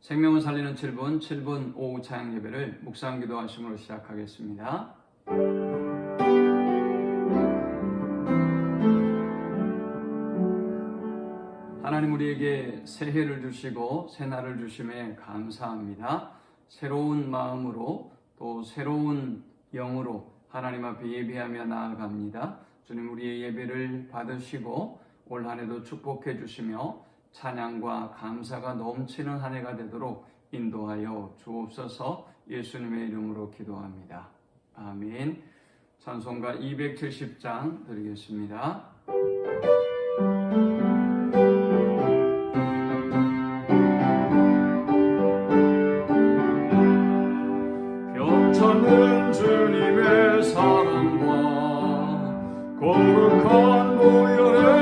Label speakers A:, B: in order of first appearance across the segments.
A: 생명을 살리는 7분, 7분 오후 차양 예배를 묵상 기도하심으로 시작하겠습니다. 하나님 우리에게 새해를 주시고 새날을 주심에 감사합니다. 새로운 마음으로 또 새로운 영으로 하나님 앞에 예배하며 나아갑니다. 주님 우리의 예배를 받으시고 올 한해도 축복해 주시며 찬양과 감사가 넘치는 한 해가 되도록 인도하여 주옵소서 예수님의 이름으로 기도합니다. 아멘. 찬송가 270장 드리겠습니다.
B: 주님의 사랑과 거룩한 노열의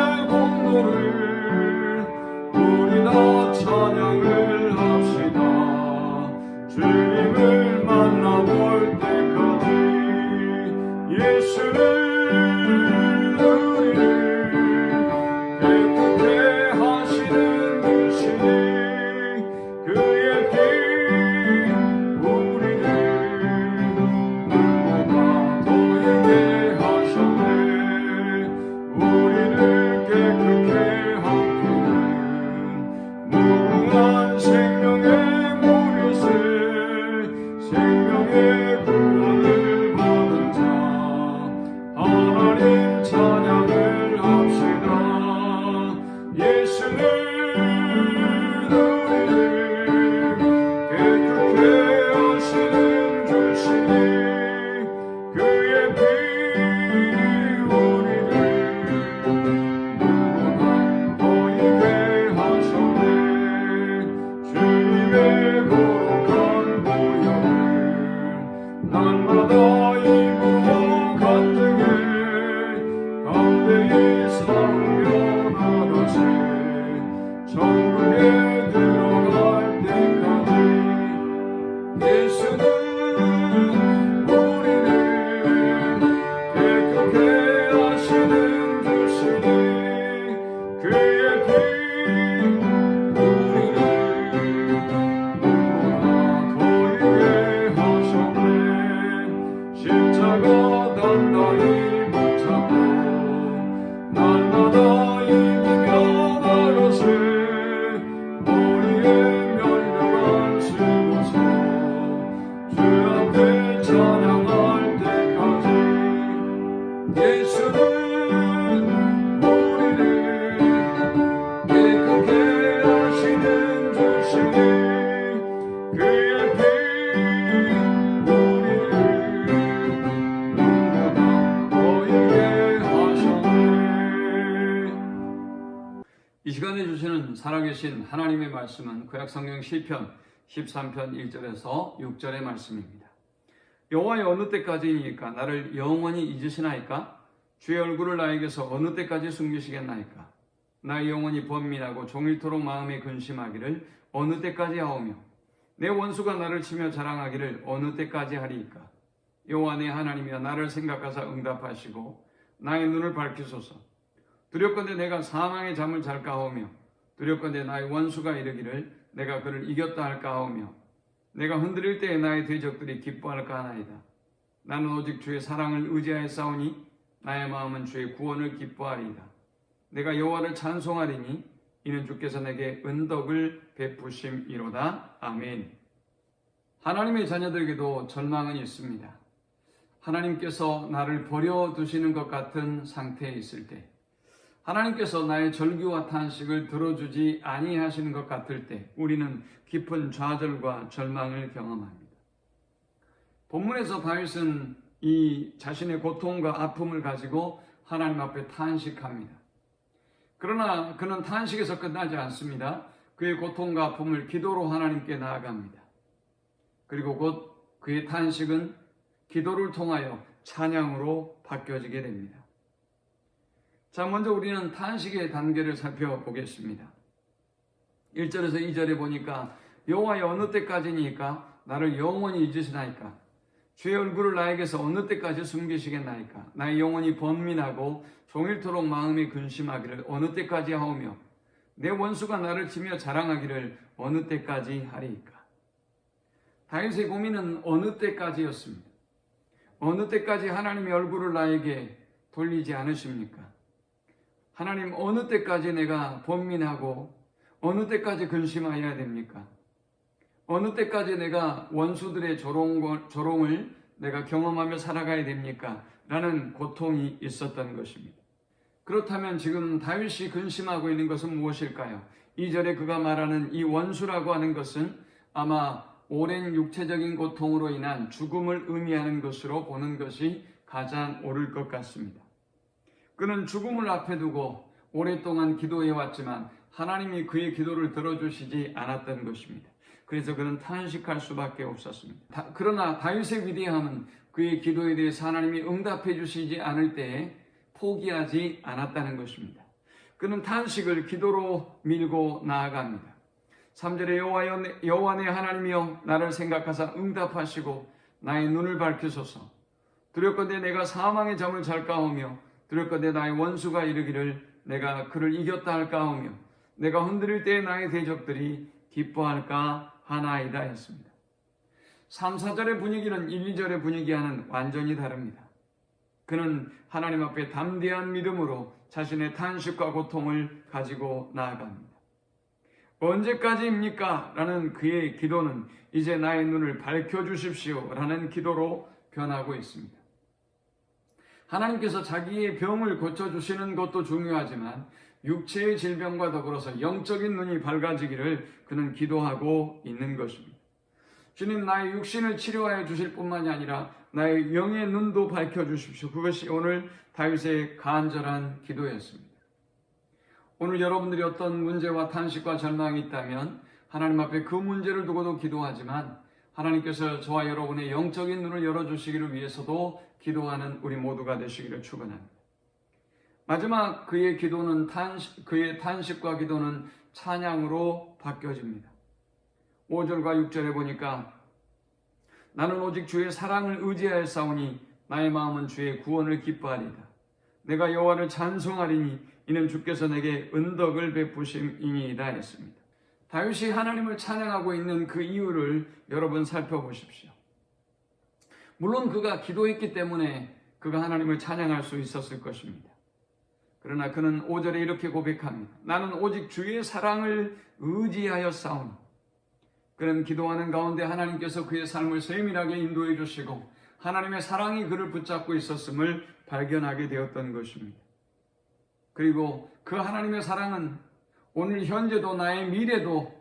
B: 그
A: 시간에 주시는 살아계신 하나님의 말씀은 구약성경 시편 13편 1절에서 6절의 말씀입니다. 여호와의 어느 때까지이니까 나를 영원히 잊으시나이까? 주의 얼굴을 나에게서 어느 때까지 숨기시겠나이까? 나의 영혼이 번민하고 종일토록 마음에 근심하기를 어느 때까지 하오며 내 원수가 나를 치며 자랑하기를 어느 때까지 하리이까? 여호와 내 하나님이여 나를 생각하사 응답하시고 나의 눈을 밝히소서 두렵건대 내가 사망의 잠을 잘까 하오며 두렵건대 나의 원수가 이르기를 내가 그를 이겼다 할까 하오며 내가 흔들릴 때에 나의 대적들이 기뻐할까 하나이다. 나는 오직 주의 사랑을 의지하여 싸우니 나의 마음은 주의 구원을 기뻐하리이다. 내가 여호와를 찬송하리니 이는 주께서 내게 은덕을 베푸심이로다. 아멘. 하나님의 자녀들에게도 절망은 있습니다. 하나님께서 나를 버려 두시는 것 같은 상태에 있을 때 하나님께서 나의 절규와 탄식을 들어주지 아니하시는 것 같을 때 우리는 깊은 좌절과 절망을 경험합니다. 본문에서 다윗은 이 자신의 고통과 아픔을 가지고 하나님 앞에 탄식합니다. 그러나 그는 탄식에서 끝나지 않습니다. 그의 고통과 아픔을 기도로 하나님께 나아갑니다. 그리고 곧 그의 탄식은 기도를 통하여 찬양으로 바뀌어지게 됩니다. 자, 먼저 우리는 탄식의 단계를 살펴보겠습니다. 1절에서 2절에 보니까 여호와의 어느 때까지니까 나를 영원히 잊으시나이까 주의 얼굴을 나에게서 어느 때까지 숨기시겠나이까 나의 영혼이 번민하고 종일토록 마음이 근심하기를 어느 때까지 하오며 내 원수가 나를 치며 자랑하기를 어느 때까지 하리이까? 다윗의 고민은 어느 때까지였습니다. 어느 때까지 하나님의 얼굴을 나에게 돌리지 않으십니까? 하나님 어느 때까지 내가 번민하고 어느 때까지 근심하여야 됩니까? 어느 때까지 내가 원수들의 조롱, 조롱을 내가 경험하며 살아가야 됩니까? 라는 고통이 있었던 것입니다. 그렇다면 지금 다윗이 근심하고 있는 것은 무엇일까요? 이절에 그가 말하는 이 원수라고 하는 것은 아마 오랜 육체적인 고통으로 인한 죽음을 의미하는 것으로 보는 것이 가장 옳을 것 같습니다. 그는 죽음을 앞에 두고 오랫동안 기도해 왔지만 하나님이 그의 기도를 들어주시지 않았던 것입니다. 그래서 그는 탄식할 수밖에 없었습니다. 다- 그러나 다윗의 위대함은 그의 기도에 대해서 하나님이 응답해 주시지 않을 때에 포기하지 않았다는 것입니다. 그는 탄식을 기도로 밀고 나아갑니다. 3절에 여호와여 여호와 내 하나님이여 나를 생각하사 응답하시고 나의 눈을 밝히소서 두렵건대 내가 사망의 잠을 잘까 하며 두렵건대 나의 원수가 이르기를 내가 그를 이겼다 할까 하며 내가 흔들릴 때에 나의 대적들이 기뻐할까 하나이다 했습니다. 3, 4절의 분위기는 1, 2절의 분위기와는 완전히 다릅니다. 그는 하나님 앞에 담대한 믿음으로 자신의 탄식과 고통을 가지고 나아갑니다. 언제까지입니까? 라는 그의 기도는 이제 나의 눈을 밝혀 주십시오. 라는 기도로 변하고 있습니다. 하나님께서 자기의 병을 고쳐주시는 것도 중요하지만 육체의 질병과 더불어서 영적인 눈이 밝아지기를 그는 기도하고 있는 것입니다. 주님 나의 육신을 치료하여 주실 뿐만이 아니라 나의 영의 눈도 밝혀 주십시오. 그것이 오늘 다윗의 간절한 기도였습니다. 오늘 여러분들이 어떤 문제와 탄식과 절망이 있다면 하나님 앞에 그 문제를 두고도 기도하지만 하나님께서 저와 여러분의 영적인 눈을 열어주시기를 위해서도 기도하는 우리 모두가 되시기를 축원합니다. 마지막 그의 기도는 탄식, 그의 탄식과 기도는 찬양으로 바뀌어집니다. 5절과 6절에 보니까 나는 오직 주의 사랑을 의지하여 싸우니 나의 마음은 주의 구원을 기뻐하리다. 내가 여호와를 찬송하리니 이는 주께서 내게 은덕을 베푸심이니이다 했습니다. 다윗이 하나님을 찬양하고 있는 그 이유를 여러분 살펴보십시오. 물론 그가 기도했기 때문에 그가 하나님을 찬양할 수 있었을 것입니다. 그러나 그는 5절에 이렇게 고백합니다. 나는 오직 주의 사랑을 의지하여 싸우니 그는 기도하는 가운데 하나님께서 그의 삶을 세밀하게 인도해 주시고 하나님의 사랑이 그를 붙잡고 있었음을 발견하게 되었던 것입니다. 그리고 그 하나님의 사랑은 오늘 현재도 나의 미래도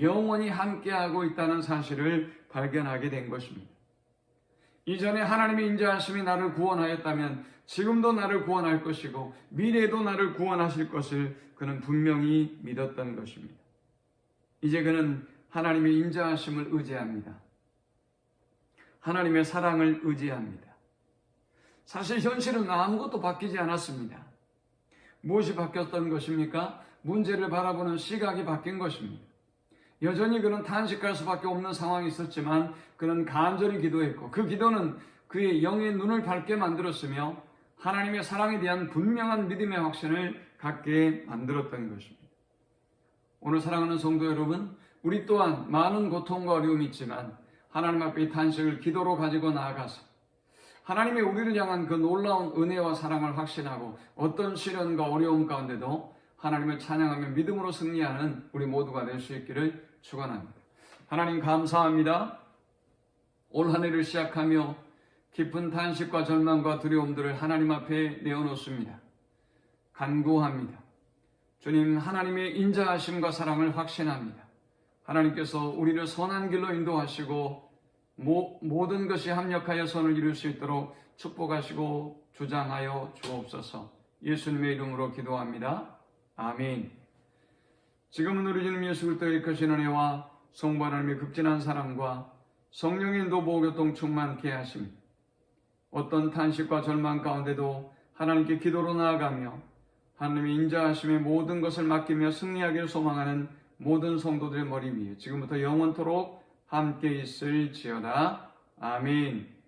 A: 영원히 함께하고 있다는 사실을 발견하게 된 것입니다. 이전에 하나님의 인자하심이 나를 구원하였다면 지금도 나를 구원할 것이고 미래에도 나를 구원하실 것을 그는 분명히 믿었던 것입니다. 이제 그는 하나님의 인자하심을 의지합니다. 하나님의 사랑을 의지합니다. 사실 현실은 아무것도 바뀌지 않았습니다. 무엇이 바뀌었던 것입니까? 문제를 바라보는 시각이 바뀐 것입니다. 여전히 그는 탄식할 수밖에 없는 상황이 있었지만 그는 간절히 기도했고 그 기도는 그의 영의 눈을 밝게 만들었으며 하나님의 사랑에 대한 분명한 믿음의 확신을 갖게 만들었던 것입니다. 오늘 사랑하는 성도 여러분, 우리 또한 많은 고통과 어려움이 있지만 하나님 앞에 이 탄식을 기도로 가지고 나아가서 하나님의 우리를 향한 그 놀라운 은혜와 사랑을 확신하고 어떤 시련과 어려움 가운데도 하나님을 찬양하며 믿음으로 승리하는 우리 모두가 될 수 있기를 축원합니다. 하나님 감사합니다. 올 한 해를 시작하며 깊은 탄식과 절망과 두려움들을 하나님 앞에 내어놓습니다. 간구합니다. 주님 하나님의 인자하심과 사랑을 확신합니다. 하나님께서 우리를 선한 길로 인도하시고 모, 모든 것이 합력하여 선을 이룰 수 있도록 축복하시고 주장하여 주옵소서. 예수님의 이름으로 기도합니다. 아멘. 지금은 우리 주님 예수 그리스도의 크신 은혜와 성부 하나님의 극진한 사랑과 성령의 인도 보호교통 충만케 하십니다. 어떤 탄식과 절망 가운데도 하나님께 기도로 나아가며 하나님의 인자하심의 모든 것을 맡기며 승리하기를 소망하는 모든 성도들의 머리 위에 지금부터 영원토록 함께 있을지어다. 아멘.